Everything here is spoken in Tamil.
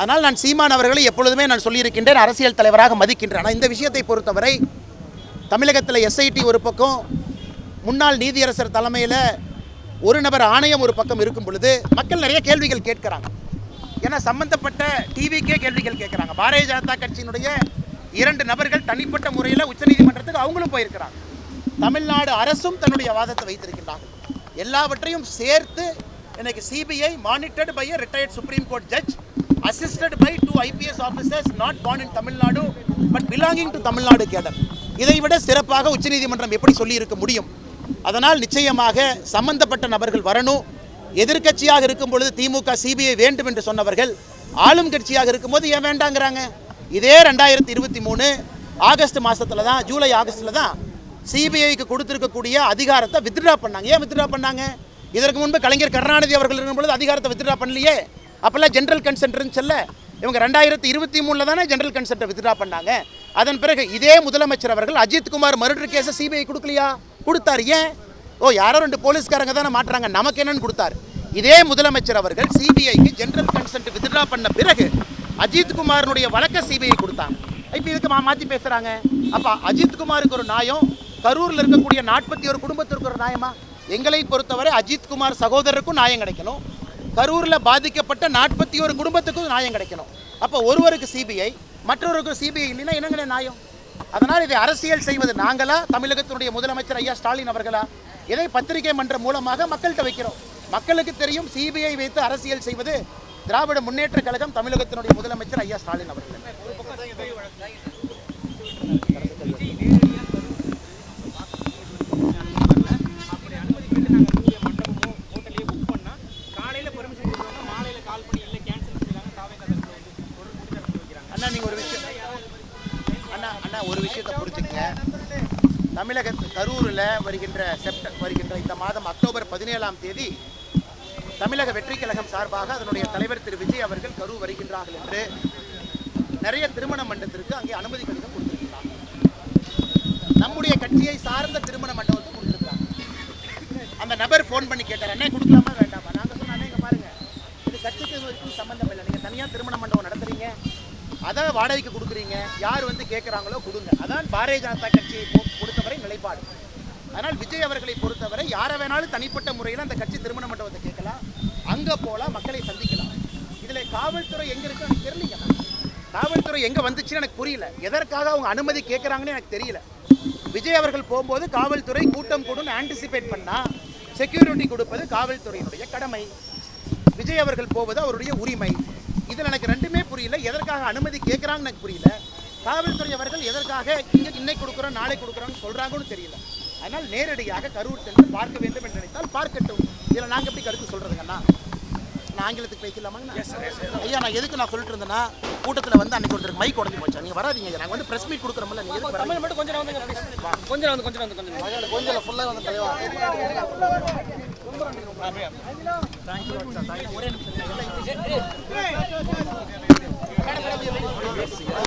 அதனால் நான் சீமான் அவர்களை எப்பொழுதுமே நான் சொல்லியிருக்கின்றேன் அரசியல் தலைவராக மதிக்கின்றேன். ஆனால் இந்த விஷயத்தை பொறுத்தவரை தமிழகத்தில் எஸ்ஐடி ஒரு பக்கம் முன்னாள் நீதியரசர் தலைமையில் ஒரு நபர் ஆணையம் ஒரு பக்கம் இருக்கும் பொழுது மக்கள் நிறைய கேள்விகள் கேட்கிறாங்க. ஏன்னா சம்பந்தப்பட்ட டிவிக்கே கேள்விகள் கேட்குறாங்க. பாரதிய ஜனதா கட்சியினுடைய இரண்டு நபர்கள் தனிப்பட்ட முறையில் உச்சநீதிமன்றத்துக்கு அவங்களும் போயிருக்கிறாங்க. தமிழ்நாடு அரசும் தன்னுடைய வாதத்தை வைத்திருக்கின்றார்கள். எல்லாவற்றையும் சேர்த்து இன்னைக்கு CBI monitored by a Supreme Court judge assisted by two IPS officers not born in Tamil Nadu but belonging to Tamil Nadu cadre இதை விட சிறப்பாக உச்சநீதிமன்றம் எப்படி சொல்லியிருக்க முடியும்? அதனால் நிச்சயமாக சம்பந்தப்பட்ட நபர்கள் வரணும். எதிர்க்கட்சியாக இருக்கும் பொழுது திமுக சிபிஐ வேண்டும் என்று சொன்னவர்கள் ஆளும் கட்சியாக இருக்கும்போது ஏன் வேண்டாங்கிறாங்க? இதே ரெண்டாயிரத்தி இருபத்தி மூணு ஆகஸ்ட் மாதத்தில் தான் ஜூலை ஆகஸ்ட்ல தான் சிபிஐக்கு கொடுத்துருக்கக்கூடிய அதிகாரத்தை வித்ட்ரா பண்ணாங்க. ஏன் வித்ட்ரா பண்ணாங்க? இதற்கு முன்பு கலைஞர் கருணாநிதி அவர்கள் இருக்கும்பொழுது அதிகாரத்தை வித்ட்ரா பண்ணலையே. அப்பெல்லாம் ஜென்ரல் கன்சென்ட் சொல்ல இவங்க ரெண்டாயிரத்தி இருபத்தி மூணில் தானே ஜென்ரல் கன்சென்ட்டை வித்ட்ரா பண்ணாங்க. அதன் பிறகு இதே முதலமைச்சர் அவர்கள் அஜித் குமார் மர்டர் கேஸை சிபிஐ கொடுக்கலையா? கொடுத்தார். ஏன்? ஓ யாரோ ரெண்டு போலீஸ்காரங்க தானே மாட்டுறாங்க. நமக்கு என்னன்னு கொடுத்தாரு. இதே முதலமைச்சர் அவர்கள் சிபிஐக்கு ஜென்ரல் கன்சென்ட் வித்ட்ரா பண்ண பிறகு அஜித்குமாரினுடைய வழக்கை சிபிஐ கொடுத்தாங்க இப்போ இதுக்கு மா மாற்றி பேசுகிறாங்க அப்போ அஜித் குமாருக்கு ஒரு நாயம் கரூரில் இருக்கக்கூடிய நாற்பத்தி ஒரு குடும்பத்திற்கு ஒரு நாயமா எங்களை பொறுத்தவரை அஜித் குமார் சகோதரருக்கும் நியாயம் கிடைக்கணும். கரூரில் பாதிக்கப்பட்ட நாற்பத்தி ஒரு குடும்பத்துக்கும் நியாயம் கிடைக்கணும். அப்போ ஒருவருக்கு சிபிஐ மற்றொருக்கு சிபிஐ இல்லைன்னா என்னங்களே நியாயம்? அதனால் இதை அரசியல் செய்வது நாங்களா தமிழகத்தினுடைய முதலமைச்சர் ஐயா ஸ்டாலின் அவர்களா? இதை பத்திரிகை மன்றம் மூலமாக மக்கள்கிட்ட வைக்கிறோம். மக்களுக்கு தெரியும் சிபிஐ வைத்து அரசியல் செய்வது திராவிட முன்னேற்ற கழகம் தமிழகத்தினுடைய முதலமைச்சர் ஐயா ஸ்டாலின் அவர்கள். ஒரு விஷயத்தை புரிஞ்சுக்கங்க. தமிழக கரூரில் வருகின்ற செப்ட வருகின்ற இந்த மாதம் அக்டோபர் பதினேழாம் தேதி தமிழக வெற்றி கழகம் சார்பாக அதனுடைய தலைவர் திரு விஜய் அவர்கள் கரூர் வருகின்றார்கள் என்று நிறைய திருமண மண்டபத்திற்கு அங்கே அனுமதி கடிதம் கொடுத்திருக்கிறாங்க. நம்முடைய கட்சியை சார்ந்த திருமண மண்டபத்தை கொடுத்திருக்காங்க அந்த நபர் ஃபோன் பண்ணி கேட்டார் என்ன கொடுக்கலாமா அதை வாடகைக்கு கொடுக்குறீங்க? யார் வந்து கேட்குறாங்களோ கொடுங்க. அதான் பாரதிய ஜனதா கட்சியை பொறுத்தவரை நிலைப்பாடு. அதனால் விஜய் அவர்களை பொறுத்தவரை யாரை வேணாலும் தனிப்பட்ட முறையில் அந்த கட்சி திருமண மண்டபத்தை கேட்கலாம். அங்கே போகலாம் மக்களை சந்திக்கலாம். இதில் காவல்துறை எங்கே இருக்கு எனக்கு தெரியலீங்க. காவல்துறை எங்கே வந்துச்சுன்னு எனக்கு புரியல. எதற்காக அவங்க அனுமதி கேட்குறாங்கன்னு எனக்கு தெரியல. விஜய் அவர்கள் போகும்போது காவல்துறை கூட்டம் கூடும் ஆன்டிசிபேட் பண்ணால் செக்யூரிட்டி கொடுப்பது காவல்துறையினுடைய கடமை. விஜய் அவர்கள் போவது அவருடைய உரிமை இதில் எனக்கு ரெண்டுமே புரியல எதற்காக அனுமதி கேட்குறாங்கன்னு எனக்கு புரியல. காவல்துறை அவர்கள் எதற்காக இங்கே இன்னைக்கு கொடுக்குறோம் நாளை கொடுக்குறோம்னு சொல்கிறாங்கன்னு தெரியல. அதனால் நேரடியாக கரூர் சென்று பார்க்க வேண்டும் என்று நினைத்தால் பார்க்கட்டும். இதில் நாங்கள் எப்படி கருத்து சொல்கிறதுங்கண்ணா நான் ஆங்கிலத்துக்கு பேசலாமாங்கண்ணா ஐயா நான் எதுக்கு நான் சொல்லிட்டு இருந்தேன்னா கூட்டத்தில் வந்து அன்னைக்கு ஒருத்தர் மைக் உடஞ்சி போச்சா. நீங்கள் வராதீங்க நாங்கள் வந்து ப்ரெஸ் மீட் கொடுக்குறோம்ல நீங்கள் தமிழ் மட்டும் கொஞ்சம் வந்து கொஞ்சம் வந்து கொஞ்சம் வந்து கொஞ்சம் கொஞ்சம் ஃபுல்லாக வந்து தலைவா. ஒரே நிமிஷம் Yes, you.